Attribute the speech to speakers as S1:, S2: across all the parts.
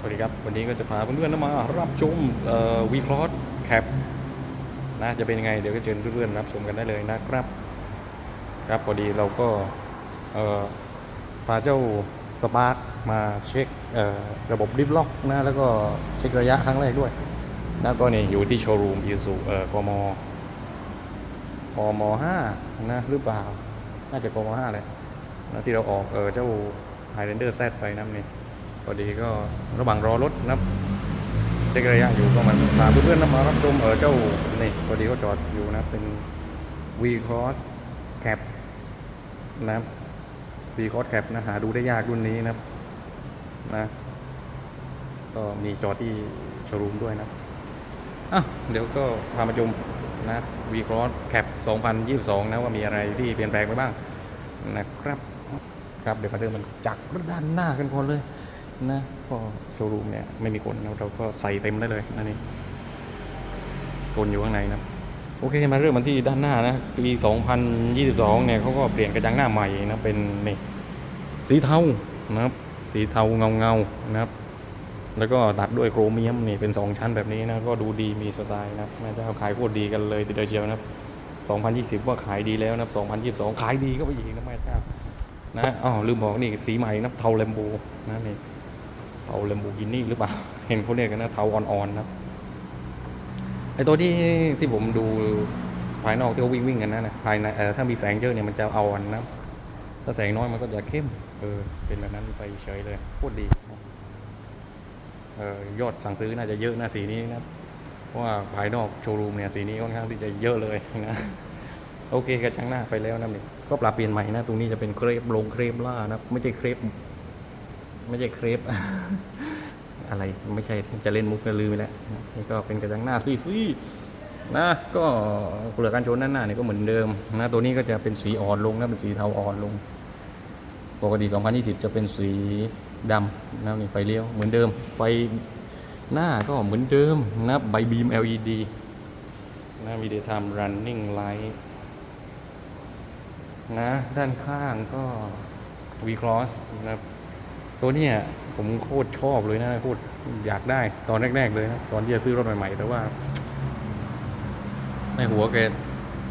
S1: สวัสดีครับ วันนี้ก็จะพาเพื่อนๆมารับชมวีคลอสแคปนะจะเป็นยังไงเดี๋ยวก็เชิญเพื่อนๆรับชมกันได้เลยนะครับ ครับพอดีเราก็พาเจ้าสปาร์คมาเช็คระบบดิฟล็อกนะแล้วก็เช็คระยะครั้งแรกด้วยนะก็นี่อยู่ที่โชว์รูมยูสุเอ่กมกมห้านะหรือเปล่า น่าจะกมห้าเลยนะที่เราออกเออเจ้า Highlander Z ไปนั่นนี่ อดีก็ระหว่างรอรถนะครับเช็คระยะอยู่ก็มาพาเพื่อนๆนะมารับชมเออเจ้านี่พอดีก็จอดอยู่นะเป็น V Cross Cap นะครับ V Cross Cap นะหาดูได้ยากรุ่นนี้นะครับนะก็มีจอดที่โชว์รูมด้วยนะอะเดี๋ยวก็พามาชมนะ V Cross Cap 2022 นะว่ามีอะไรที่เปลี่ยนแปลงไปบ้างนะครับ ครับเดี๋ยวมาเริ่มมันจากด้านหน้ากันก่อนเลย นะก็โชว์รูมเนี่ยไม่มีคนเราก็ใส่เต็มได้เลยอันนี้คนอยู่ข้างในนะโอเคมาเริ่มมันที่ด้านหน้านะปี 2022 เนี่ยเขาก็เปลี่ยนกระจังหน้าใหม่นะเป็นนี่สีเทานะครับ สีเทาเงาเงานะครับ แล้วก็ตัดด้วยโครเมียมนี่เป็น 2 ชั้นแบบนี้นะก็ดูดีมีสไตล์นะครับน่าจะขายโคตรดีกันเลยทีเดียวเชียวนะครับ 2020 ว่าขายดีแล้วนะครับ2022 ขายดีก็ไปอีกนะแม่เจ้านะอ๋อลืมบอกนี่สีใหม่นะเทาเลมโบนะนี่ เทาเลมโบกินี่หรือเปล่า เห็นเขาเรียกกันนะเทาอ่อนๆนะไอตัวที่ที่ผมดูภายนอกที่เขาวิ่งวิ่งๆกันนะนะภายในเออถ้ามีแสงเยอะเนี่ยมันจะอ่อนนะถ้าแสงน้อยมันก็จะเข้ม เออ เป็นแบบนั้นไปเฉยเลยโคตรดีเออยอดสั่งซื้อน่าจะเยอะนะสีนี้นะเพราะว่าภายนอกโชว์รูมเนี่ยสีนี้ค่อนข้างที่จะเยอะเลยนะโอเคกระจังหน้าไปแล้วนะนี่ก็ปรับเปลี่ยนใหม่นะ ตรงนี้จะเป็นเครปลงเครปล่านะไม่ใช่เครป ไม่ใช่เครปอะไรไม่ใช่จะเล่นมุกก็ลืมไปแล้วนี่ก็เป็นกระจังหน้าซี่ซี่นะก็เปลือกกันชนด้านหน้าเนี่ยก็เหมือนเดิมนะตัวนี้ก็จะเป็นสีอ่อนลงนะเป็นสีเทาอ่อนลง ปกติ 2020 จะเป็นสีดำนะนี่ไฟเลี้ยวเหมือนเดิม ไฟหน้าก็เหมือนเดิมนะใบบีม LED นะวิดีโอ time running light นะด้านข้างก็ V cross นะครับ ตัวเนี้ยผมโคตรชอบเลยนะโคตรอยากได้ตอนแรก ๆ เลยนะตอนที่จะซื้อรถใหม่ ๆ แต่ว่า ในหัวแก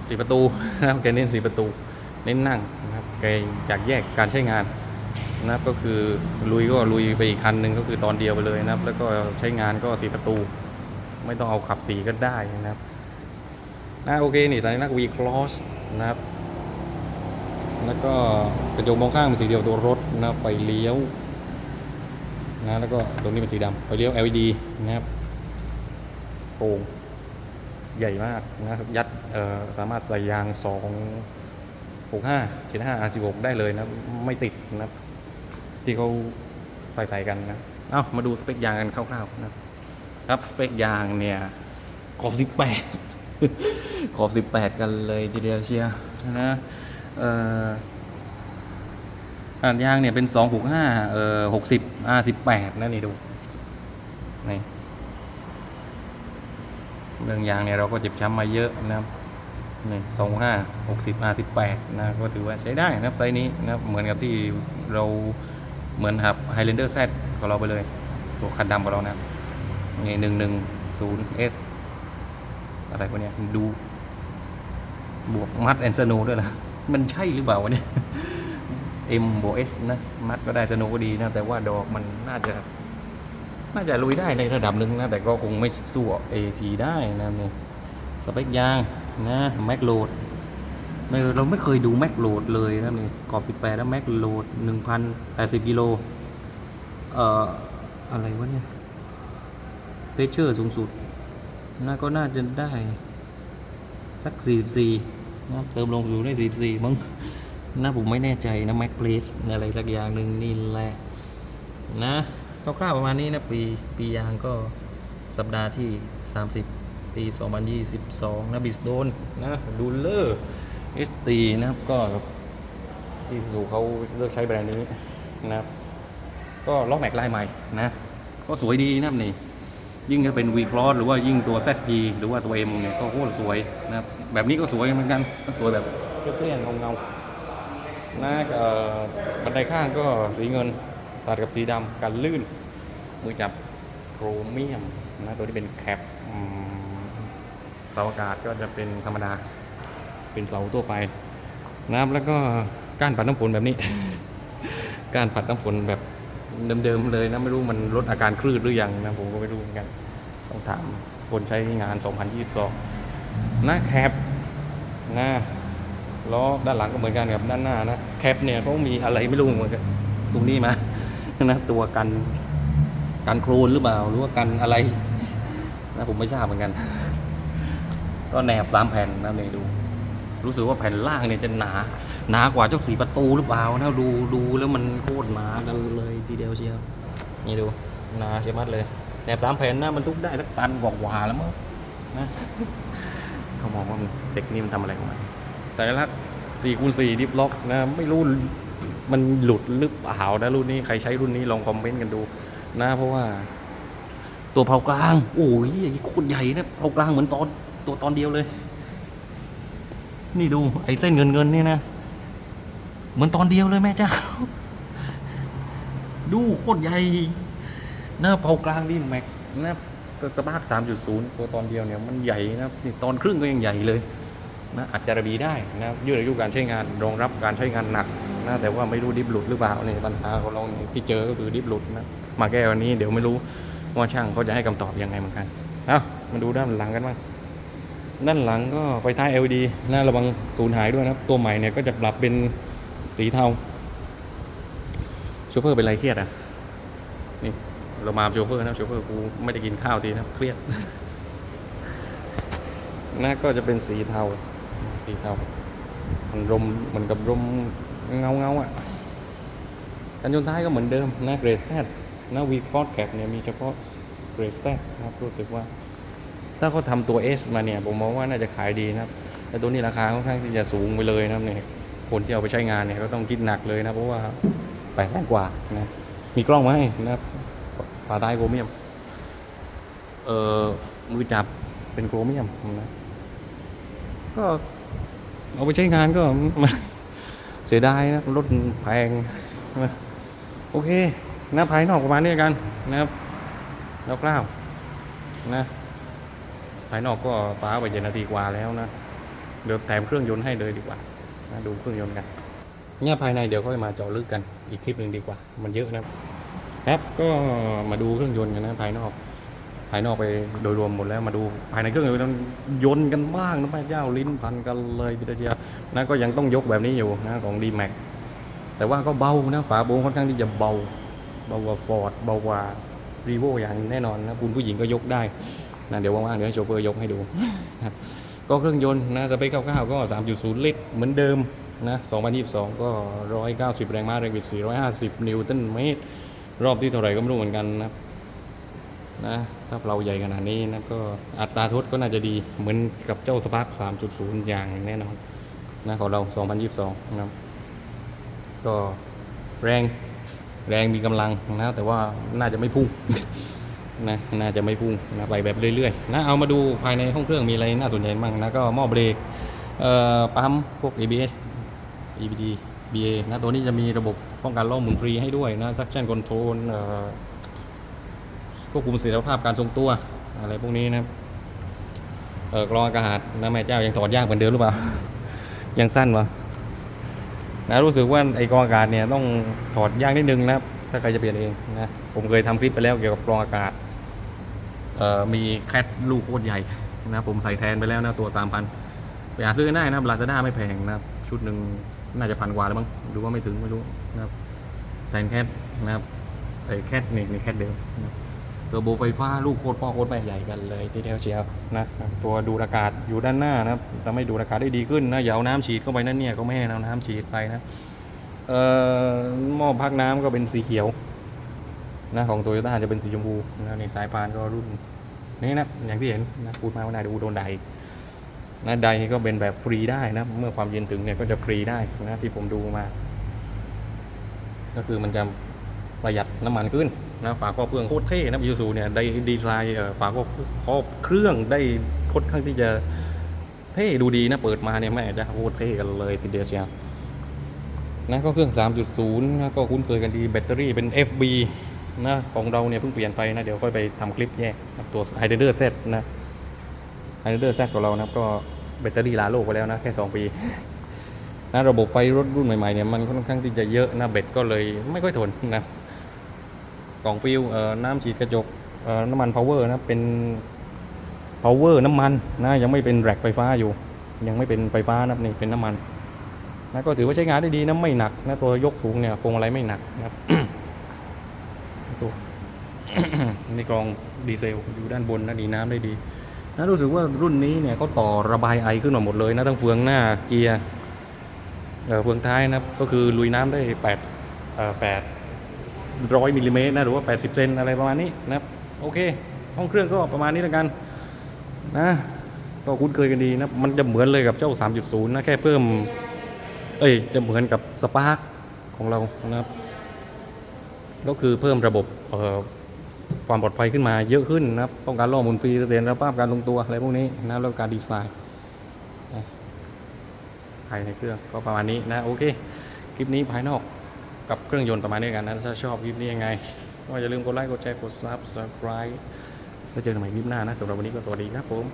S1: สีประตูนะครับแกเน้นสีประตู เน้นนั่งนะครับแกอยากแยกการใช้งานนะครับก็คือลุยก็ลุยไปอีกคันหนึ่งก็คือตอนเดียวไปเลยนะครับ แล้วก็ใช้งานก็สีประตู ไม่ต้องเอาขับสีก็ได้นะครับนะโอเคนี่สัญลักษณ์ V cross นะครับแล้วก็กระจกมองข้างเป็นสีเดียวตัวรถนะไฟเลี้ยว นะแล้วก็ตรงนี้เป็นสีดำไฟเลี้ยว LED นะครับโป่งใหญ่มากนะครับยัดสามารถใส่ยาง 2 6 5 7 5 R16 ได้เลยนะไม่ติดนะครับที่เขาใส่ใส่กันนะเอ้ามาดูสเปคยางกันคร่าวๆนะครับสเปคยางเนี่ยขอบ 18 ขอบ 18 กันเลยทีเดียวเชียนะเอ่อ อ่านยางเนี่ยเป็นสองหกห้าเอ่อหกสิบอาสิบแปดนะนี่ดูนี่เรื่องยางเนี่ยเราก็เจ็บช้ำมาเยอะนะครับนี่สองห้าหกสิบอาสิบแปดนะก็ถือว่าใช้ได้นะครับไซส์นี้นะครับเหมือนกับที่เราเหมือนครับ Highlander Z ของเราไปเลยตัวคันดำของเรานะนี่หนึ่งหนึ่งศูนย์เอสอะไรพวกเนี้ยดูบวกมัดแอนสโนด้วยนะมันใช่หรือเปล่าวะเนี่ย M บวก S นะ มัดก็ได้สโนก็ดีนะ แต่ว่าดอกมันน่าจะ น่าจะลุยได้ในระดับหนึ่งนะ แต่ก็คงไม่สู้ AT ได้นะนี่สเปคยางนะแม็กโหลดเราไม่เคยดูแม็กโหลดเลยนะนี่กรอบ 18 แล้วแม็กโหลด 1,080กิโลเอ่ออะไรวะเนี่ยเทเชอร์สูงสุดน่าก็น่าจะได้ สัก 44นะเติมลงอยู่ได้ 44มั้ง นะผมไม่แน่ใจนะแม็กเพลสอะไรสักอย่างหนึ่งนี่แหละนะคร่าวๆประมาณนี้นะปีปียางก็สัปดาห์ที่ 30 ปี 2022 นะบิสโดนนะดูเลอร์เอสตีนะครับก็ที่สูเขาเลือกใช้แบรนด์นี้นะครับ ก็ล็อกแม็กลายใหม่นะ ก็สวยดีนะครับนี่ ยิ่งถ้าเป็น V Cross หรือว่ายิ่งตัว ZP หรือว่าตัว M เนี่ยก็โคตรสวยนะครับแบบนี้ก็สวยเหมือนกันก็สวยแบบเปรี้ยงๆเงา นะบันไดข้างก็สีเงินตัดกับสีดำกันลื่น มือจับโครเมียมนะตัวที่เป็นแคปเสาอากาศก็จะเป็นธรรมดา เป็นเสาทั่วไปนะครับแล้วก็ก้านปัดน้ำฝนแบบนี้ ก้านปัดน้ำฝนแบบเดิมๆเลยนะไม่รู้มันลดอาการคลื่นหรือยังนะผมก็ไม่รู้เหมือนกัน ต้องถามคนใช้งาน 2022หน้าแคปน้า ล้อด้านหลังก็เหมือนกันกับด้านหน้านะแคปเนี่ยเขามีอะไรไม่รู้เหมือนกันตรงนี้มานะตัวกันกันโครนหรือเปล่าหรือว่ากันอะไรนะผมไม่ทราบเหมือนกัน ก็แนบสามแผ่นนะเนี่ยดู รู้สึกว่าแผ่นล่างเนี่ยจะหนา หนากว่าเจ้าสีประตูหรือเปล่านะดูดูแล้วมันโคตรหนากันเลยทีเดียวเชียวนี่ดูหนาเชียมัดเลยแหนบสามแผ่นนะมันทุกได้สักตันกว่าแล้วมั้งนะเขามองว่าเด็กนี่มันทำอะไรของมัน สัญลักษณ์สี่คูณสี่ดิฟล็อกนะไม่รู้มันหลุดหรือเปล่านะรุ่นนี้ใครใช้รุ่นนี้ลองคอมเมนต์กันดูนะเพราะว่า ตัวเผากลาง โอ้ยโคตรใหญ่นะเผากลางเหมือนตอนตัวตอนเดียวเลย นี่ดูไอ้เส้นเงินเงินนี่นะเหมือนตอนเดียวเลยแม่เจ้า ดูโคตรใหญ่หน้าเผากลางนี่แม็กนะตัวสปาร์คสามจุดศูนย์ตัวตอนเดียวเนี่ยมันใหญ่นะนี่ตอนครึ่งก็ยังใหญ่เลย นะอาจจะระบีได้นะยืดอายุการใช้งานรองรับการใช้งานหนักนะแต่ว่าไม่รู้ดิฟหลุดหรือเปล่าเนี่ยปัญหาของเราที่เจอก็คือดิฟหลุดนะมาแก้วันนี้เดี๋ยวไม่รู้ว่าช่างเขาจะให้คำตอบยังไงเหมือนกันเอามาดูด้านหลังกันบ้างด้านหลังก็ไฟท้าย LED หน้าระวังสูญหายด้วยนะครับ ตัวใหม่เนี่ยก็จะปรับเป็นสีเทาโชเฟอร์เป็นไรเครียดอะนี่เรามาโชเฟอร์นะโชเฟอร์กูไม่ได้กินข้าวทีนะเครียดน้าก็จะเป็นสีเทา สีเทามันรมเหมือนกับรมเงาเงาอะกันชนท้ายก็เหมือนเดิมนะเกรดแซดนะวีคอร์ดแคปเนี่ยมีเฉพาะเกรดแซดนะครับรู้สึกว่า ถ้าเขาทำตัว S มาเนี่ย ผมมองว่าน่าจะขายดีนะครับ แต่ตัวนี้ราคาค่อนข้างที่จะสูงไปเลยนะครับเนี่ยคนที่เอาไปใช้งานเนี่ยก็ต้องคิดหนักเลยนะเพราะว่าแปดแสนกว่านะมีกล้องมาให้นะครับฝาท้ายโครเมียม เอ่อมือจับเป็นโครเมียมนะ ก็เอาไปใช้งานก็เสียดายนะรถแพงโอเคนะภายนอกประมาณนี้กันนะครับคร่าวนะภายนอกก็ป้าไปเจ็ดนาทีกว่าแล้วนะเดี๋ยวแถมเครื่องยนต์ให้เลยดีกว่านะดูเครื่องยนต์กันเนี่ยภายในเดี๋ยวค่อยมาเจาะลึกกันอีกคลิปหนึ่งดีกว่า มันเยอะนะครับครับก็มาดูเครื่องยนต์กันนะภายนอก ภายนอกไปโดยรวมหมดแล้วมาดูภายในเครื่องยนต์ยนกันบ้างนะแม่เจ้าลิ้นพันกันเลยทีเดียนะก็ยังต้องยกแบบนี้อยู่นะของ d m a x แต่ว่าก็เบานะฝาโบงค่อนข้างที่จะเบาเบากว่าฟอร์ดเบากว่ารีโวอย่างแน่นอนนะคุณผู้หญิงก็ยกได้นะเดี๋ยวว่างๆเดี๋ยวให้โชเฟอร์ยกให้ดู ก็เครื่องยนต์นะสเปคคร่าวๆก็ 3.0 ลิตร เหมือนเดิมนะ2022 ก็ 190 แรงม้าแรงบิด450 นิวตันเมตร รอบที่เท่าไหร่ก็ไม่รู้เหมือนกันนะ นะถ้าเราใหญ่ขนาดนี้นะก็อัตราทดก็น่าจะดีเหมือนกับเจ้าสปาร์ค3.0 อย่างแน่นอนนะของเรา 2022 นะครับ ก็แรงแรงมีกำลังนะแต่ว่าน่าจะไม่พุ่งนะน่าจะไม่พุ่งนะไปแบบเรื่อยๆนะเอามาดูภายในห้องเครื่องมีอะไรน่าสนใจบ้างนะก็หม้อเบรกเอ่อปั๊มพวก ABS EBD BA นะตัวนี้จะมีระบบป้องกันล่อหมุนฟรีให้ด้วยนะ suction control เอ่อ ควบคุมเสถียรภาพการทรงตัว อะไรพวกนี้นะเออกรองอากาศนะแม่เจ้ายังถอดยากเหมือนเดิมหรือเปล่า ยังสั้นวะนะรู้สึกว่าไอกรองอากาศเนี่ยต้องถอดยากนิดนึงนะครับ ถ้าใครจะเปลี่ยนเองนะผมเคยทำคลิปไปแล้วเกี่ยวกับกรองอากาศเอ่อมีแคทลูกโคตรใหญ่นะผมใส่แทนไปแล้วนะตัวสามพันไปหาซื้อได้นะลาซาด้าไม่แพงนะครับ ชุดหนึ่งน่าจะพันกว่าแล้วมั้งหรือว่าไม่ถึงไม่รู้นะครับแทนแคทนะครับใส่แคทนี่นี่แคทเดิมนะครับ ตัวโบไฟฟ้าลูกโคตรพ่อโคตรแม่ใหญ่กันเลยทีเดียวเชียวนะตัวดูดอากาศอยู่ด้านหน้านะครับทำให้ดูดอากาศได้ดีขึ้นนะอย่าเอาน้ำฉีดเข้าไปนั่นเนี่ยก็ไม่ให้เอาน้ำฉีดไปนะเอ่อหม้อพักน้ำก็เป็นสีเขียวนะของโตโยต้าจะเป็นสีชมพูนะในสายพานก็รุ่นนี้นะอย่างที่เห็นนะพูดมาว่าได้ดูโดนไดนะไดก็เป็นแบบฟรีได้นะเมื่อความเย็นถึงเนี่ยก็จะฟรีได้นะที่ผมดูมา ก็คือมันจะประหยัดน้ำมันขึ้น นะฝาครอบเครื่องโคตรเท่นะยูซูเนี่ยได้ดีไซน์ฝาครอบครอบเครื่องได้ค่อนข้างที่จะเท่ดูดีนะเปิดมาเนี่ยแม่จะโคตรเท่กันเลยทีเดียวเชียวนะก็เครื่อง 3.0นะก็คุ้นเคยกันดีแบตเตอรี่เป็น FB นะของเราเนี่ยเพิ่งเปลี่ยนไปนะเดี๋ยวค่อยไปทำคลิปแยกนะครับตัว h i d e r Z นะ h i d e r Z ของเรานะครับก็แบตเตอรี่ลาโลกไปแล้วนะแค่ 2 ปีนะระบบไฟรถรุ่นใหม่ๆเนี่ยมันค่อนข้างที่จะเยอะนะเบ็ดก็เลยไม่ค่อยทนนะ กล่องฟิลเอ่อน้ำฉีดกระจกเอ่อน้ำมัน power นะเป็น power น้ำมันนะยังไม่เป็นแร็กไฟฟ้าอยู่ ยังไม่เป็นไฟฟ้านะนี่เป็นน้ำมันนะก็ถือว่าใช้งานได้ดีนะไม่หนักนะตัวยกสูงเนี่ยพวงมาลัยไม่หนักนะครับตัวนี่กรองดีเซลอยู่ด้านบนนะดีน้ำได้ดีนะรู้สึกว่ารุ่นนี้เนี่ยเขาต่อระบายไอขึ้นมาหมดเลยนะทั้งเฟืองหน้าเกียร์เฟืองท้ายนะก็คือลุยน้ำได้แปดแปด ร้อยมิลลิเมตรนะหรือว่า 80 เซนอะไรประมาณนี้นะครับโอเค ห้องเครื่องก็ประมาณนี้แล้วกันนะก็คุ้นเคยกันดีนะมันจะเหมือนเลยกับเจ้า 3.0 นะ แค่เพิ่ม เอ้ยจะเหมือนกับสปาร์คของเรานะครับก็คือเพิ่มระบบความปลอดภัยขึ้นมาเยอะขึ้นนะครับป้องกันล่อมุนฟรีเสถียรภาพการลงตัวอะไรพวกนี้นะแล้วการดีไซน์ภายในเครื่องก็ประมาณนี้นะโอเค คลิปนี้ภายนอก กับเครื่องยนต์ประมาณนี้กันนะถ้าชอบคลิปนี้ยังไง ก็อย่าลืมกดไลค์กดแชร์กดซับสไคร b e แล้วเจอกันใหม่คลิปหน้านะสำหรับวันนี้ก็สวัสดีครับผม